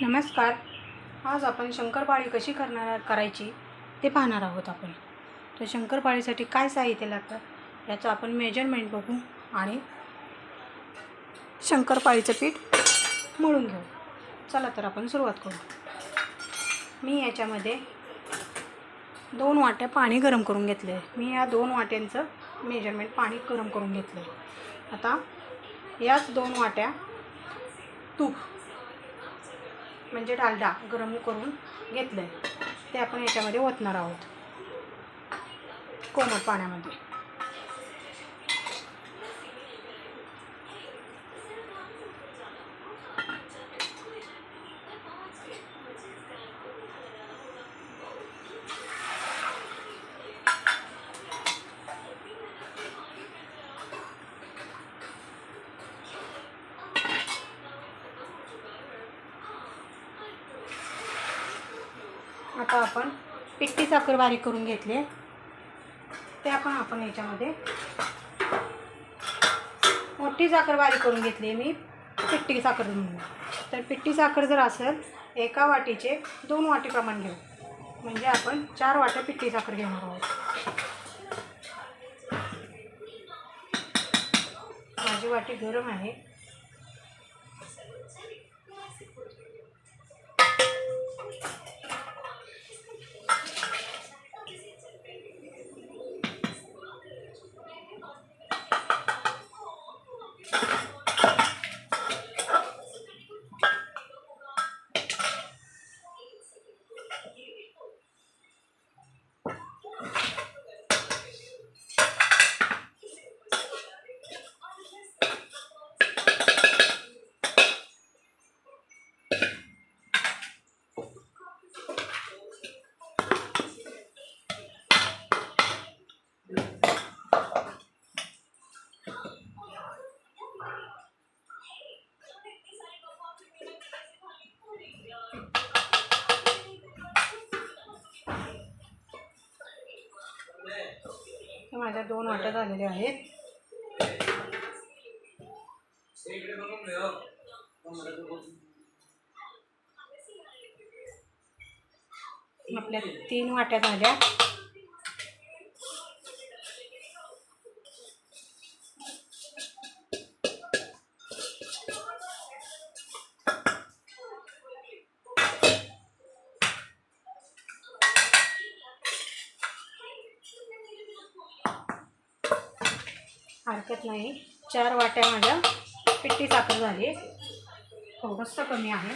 नमस्कार. आज आपण शंकरपाळी कशी करणार करायची ते पाहणार आहोत आपण. तर शंकरपाळीसाठी काय साहित्य लागतं याचं आपण मेजरमेंट बघू आणि शंकरपाळीचं पीठ मळून घेऊ. चला तर आपण सुरुवात करू. मी याच्यामध्ये दोन वाट्या पाणी गरम करून घेतले आहे मी या दोन वाट्यांचं मेजरमेंट पाणी गरम करून घेतलं आहे आता याच दोन वाट्या तूप म्हणजे डालडा गरम करून घेतलं आहे ते आपण याच्यामध्ये ओतणार आहोत. कोमट पाण्यामध्ये. आता आपण पिट्टी साखर बारीक करून घेतली आहे. ते आपण आपण याच्यामध्ये मोठी साखर बारीक करून घेतली मी पिट्टी साखर म्हणून. तर पिट्टी साखर जर असेल एका वाटीचे दोन वाटी प्रमाण घेऊ. म्हणजे आपण चार वाट्या पिट्टी साखर घेणार आहोत. माझी वाटी गरम आहे. माझ्या दोन वाट्या झालेल्या आहेत. आपल्या तीन वाट्या झाल्या. हरकत नाही. चार वाट्या माझ्या पिट्टी साखर झाली. थोडंसं कमी आहे.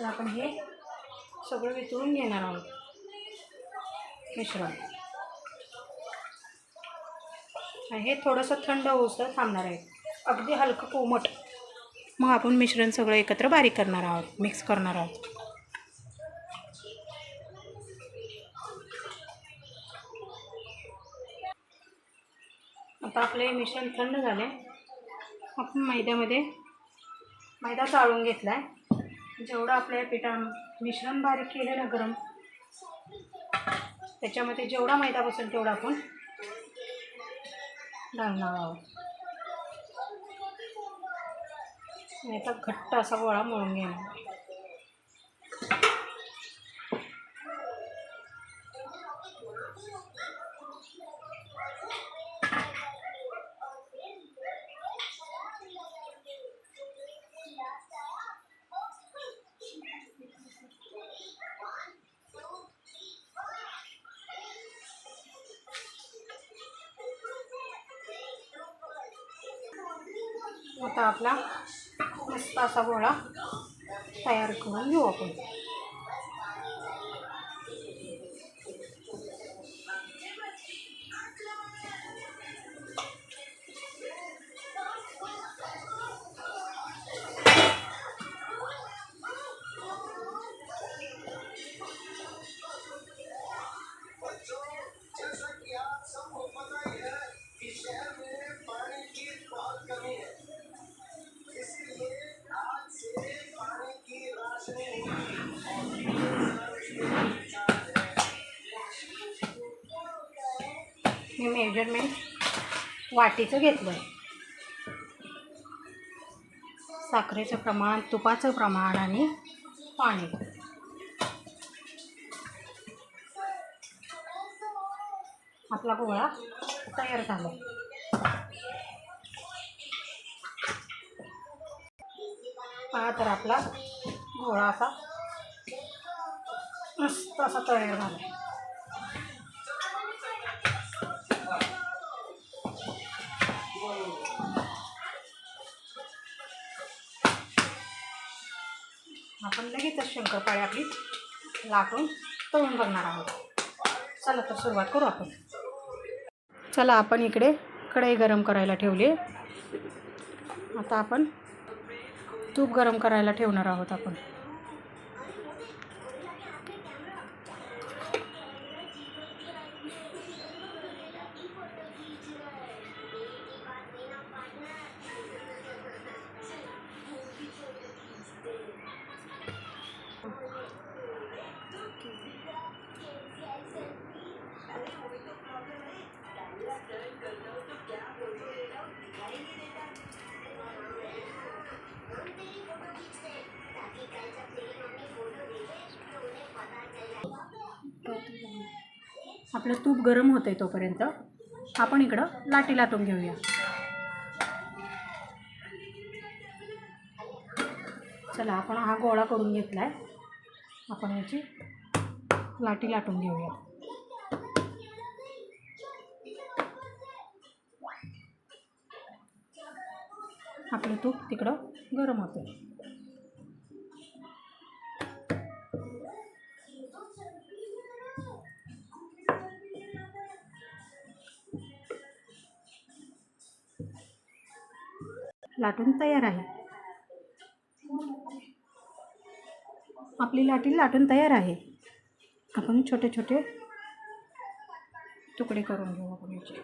तर आपण हे सगळं वितळून घेणार आहोत. मिश्रण. हे थोडंसं थंड होऊसतर थांबणार आहे. अगदी हलकं कोमट. मग आपण मिश्रण सगळं एकत्र बारीक करणार आहोत. मिक्स करणार आहोत आता आपलं हे मिश्रण थंड झाले. आपण मैद्यामध्ये मैदा चाळून घेतला आहे जेवढं आपल्या पिठा मिश्रण बारीक केलं ना गरम त्याच्यामध्ये जेवढा मैदा बसेल तेवढा आपण घालणार आहोत. नाही तर घट्ट असा गोळा मळून घेणार. आता आपला मस्त असा गोळा तयार करून घेऊ आपण. म्हणजे मेजरमेंट वाटीचं घेतलं आहे साखरेचं प्रमाण तुपाचं प्रमाण आणि पाणी. आपला गोळा तयार झाला. हा तर आपला गोळा असा मस्त असा तयार झाला. आपण लगेचच शंकरपाळी आपली लाटून तळून बघणार आहोत. चला तर सुरुवात करू आपण. चला आपण इकडे कढई गरम करायला ठेवली. आता आपण तूप गरम करायला ठेवणार आहोत आपण. आपलं तूप गरम होतं आहे तोपर्यंत आपण इकडं लाटी लाटून घेऊया. चला आपण हा गोळा करून घेतला आहे आपण याची लाटी लाटून घेऊया. आपलं तूप तिकडं गरम होतं लाटून तयार आहे. आपली लाटी लाटून तयार आहे. आपण छोटे छोटे तुकडे करून घेऊ आपण याचे.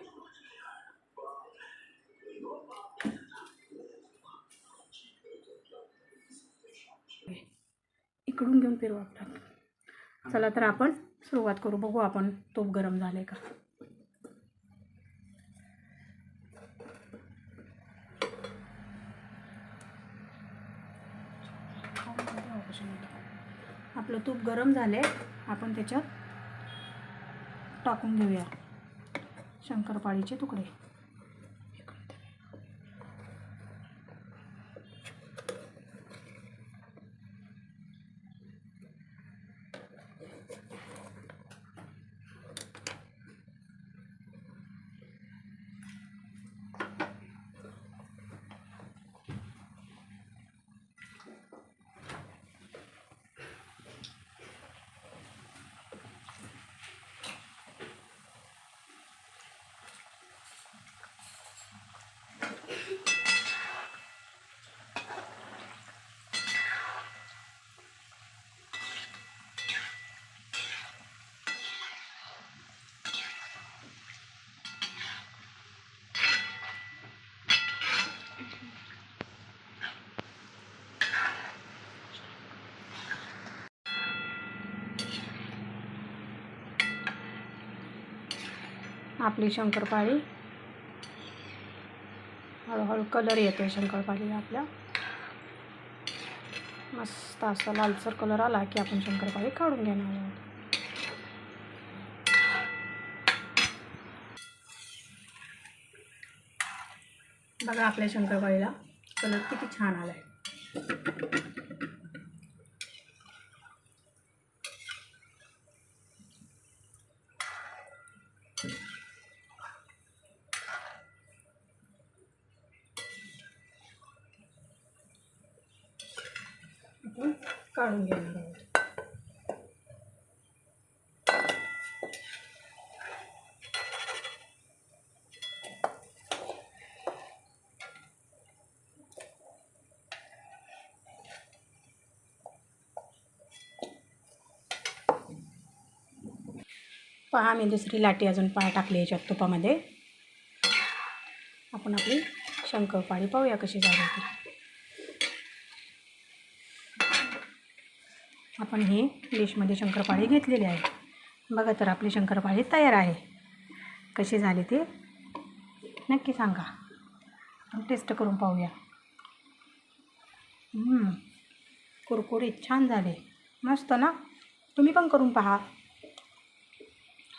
इकडून घेऊन फिरू आपण. चला तर आपण सुरुवात करू. बघू आपण तूप गरम झाले का? आपलं तूप गरम झाले आपण त्याच्यात टाकून घेऊया शंकरपाळीचे तुकडे. आपली शंकरपाळी. हळूहळू कलर येतो आहे शंकरपाळीला आपल्या. मस्त असा लालसर कलर आला की आपण शंकरपाळी काढून घेणार आहोत. बघा आपल्या शंकरपाळीला कलर किती छान आला आहे काढून घेणार आहोत पहा मी दुसरी लाटी अजून पहा टाकली याच्यात तुपामध्ये. आपण आपली शंकरपाळी पाहूया कशी झाली ती आपण ही डिशमध्ये शंकरपाळी घेतलेली आहे. बघा तर आपली शंकरपाळी तयार आहे. कशी झाली ती? नक्की सांगा. आपण टेस्ट करून पाहूया. हम्म. कुरकुरीत छान झाले. मस्त ना? तुम्ही पण करून पहा.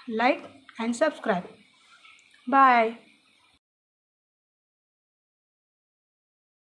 Like and subscribe bye